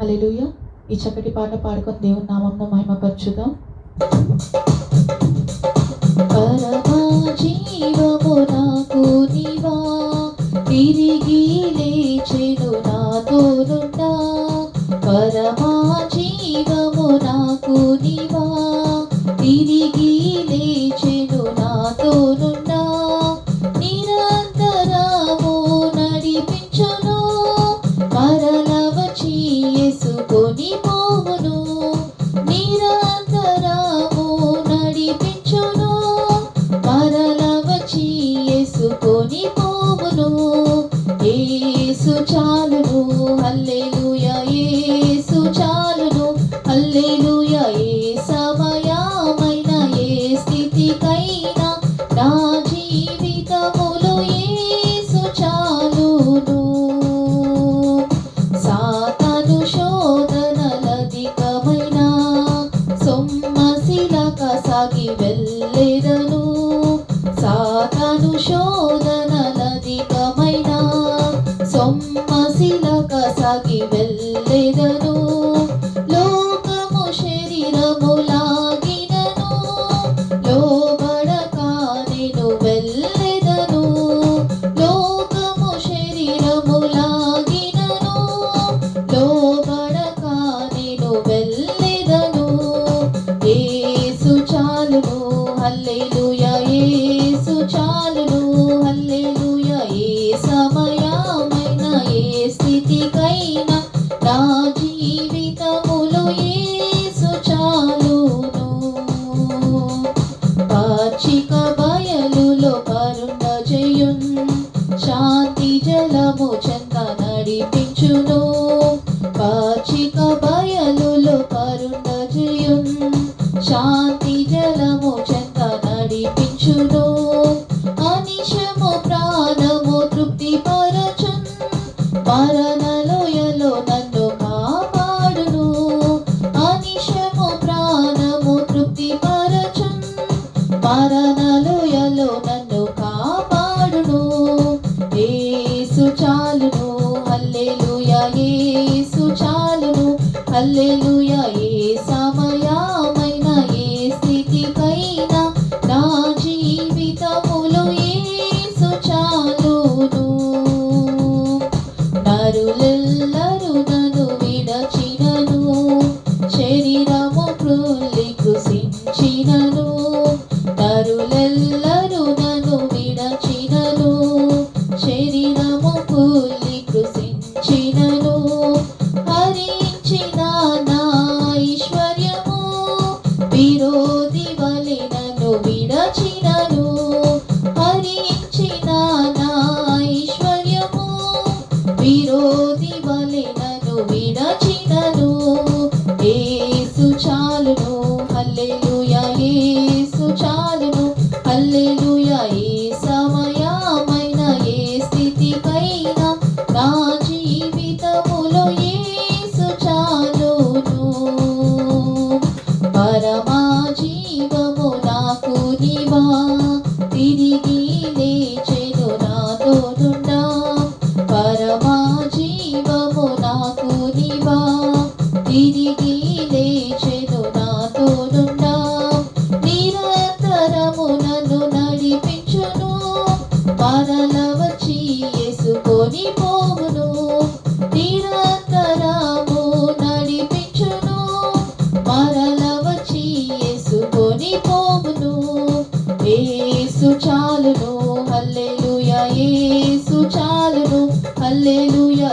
హల్లెలూయా. ఈ చక్కటి పాట పాడుకొని దేవుని నామంలో మహిమపరచుదాం. పరమా జీవము నాకు నీవా. తిరిగి లేచెను నాతోనుండా. పరమా జీవము నాకు నీవా. తిరిగి లేచెను నాతో నుండా చాలును ఏసు చాలును హల్లెలూయా ఏసు చాలును హల్లెలూయా ఏ సమయమైన ఏ స్థితికైనా నా జీవితములో ఏసు చాలును. సాతను శోధనలధికమైన సొమ్మశిలక సాగి వెళ్ళెదను. సాతను శోధన సొమ్మశిలక సాగి కాంతి జలము చెంత నడిపించును. పాచిక బయలులో కరుణ చేయున్ శాంతి జలము చెంత నడిపించును. అనిశము ప్రాణము తృప్తి పరచున్ మరణలోయలో నన్ను కాపాడును. అనిశము ప్రాణము తృప్తి పరచున్ మరణలోయలో నన్ను హల్లెలూయా ఏ మరల వచ్చి యేసుకొని పోవును. నిరంతరము నడిపించును. మరల వచ్చి యేసుకొని పోవును. యేసు చాలును హల్లెలూయా యేసు చాలును హల్లెలూయా